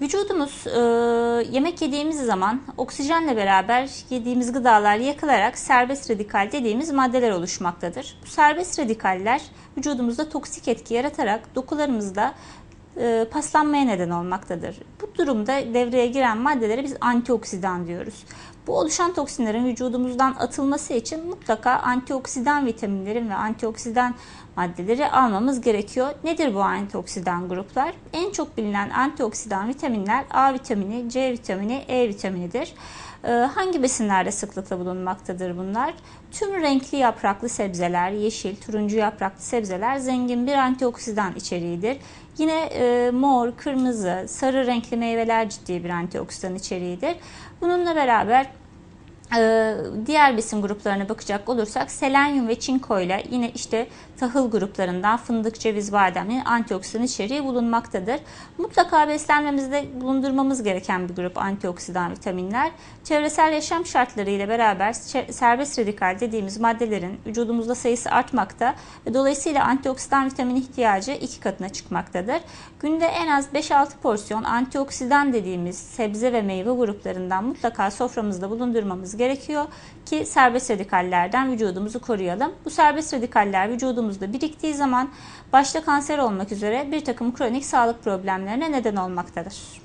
Vücudumuz e, yemek yediğimiz zaman oksijenle beraber yediğimiz gıdalar yakılarak serbest radikal dediğimiz maddeler oluşmaktadır. Bu serbest radikaller vücudumuzda toksik etki yaratarak dokularımızda e, paslanmaya neden olmaktadır. Bu durumda devreye giren maddelere biz antioksidan diyoruz. Bu oluşan toksinlerin vücudumuzdan atılması için mutlaka antioksidan vitaminlerin ve antioksidan maddeleri almamız gerekiyor. Nedir bu antioksidan gruplar? En çok bilinen antioksidan vitaminler A vitamini, C vitamini, E vitaminidir. Ee, hangi besinlerde sıklıkla bulunmaktadır bunlar? Tüm renkli yapraklı sebzeler, yeşil, turuncu yapraklı sebzeler zengin bir antioksidan içeriğidir. Yine e, mor, kırmızı, sarı renkli meyveler ciddi bir antioksidan içeriğidir. Bununla beraber diğer besin gruplarına bakacak olursak selenyum ve çinko ile yine işte tahıl gruplarından fındık, ceviz, bademli antioksidan içeriği bulunmaktadır. Mutlaka beslenmemizde bulundurmamız gereken bir grup antioksidan vitaminler. Çevresel yaşam şartları ile beraber serbest radikal dediğimiz maddelerin vücudumuzda sayısı artmakta ve dolayısıyla antioksidan vitamin ihtiyacı iki katına çıkmaktadır. Günde en az 5-6 porsiyon antioksidan dediğimiz sebze ve meyve gruplarından mutlaka soframızda bulundurmamız gerekiyor ki serbest radikallerden vücudumuzu koruyalım. Bu serbest radikaller vücudumuzda biriktiği zaman başta kanser olmak üzere bir takım kronik sağlık problemlerine neden olmaktadır.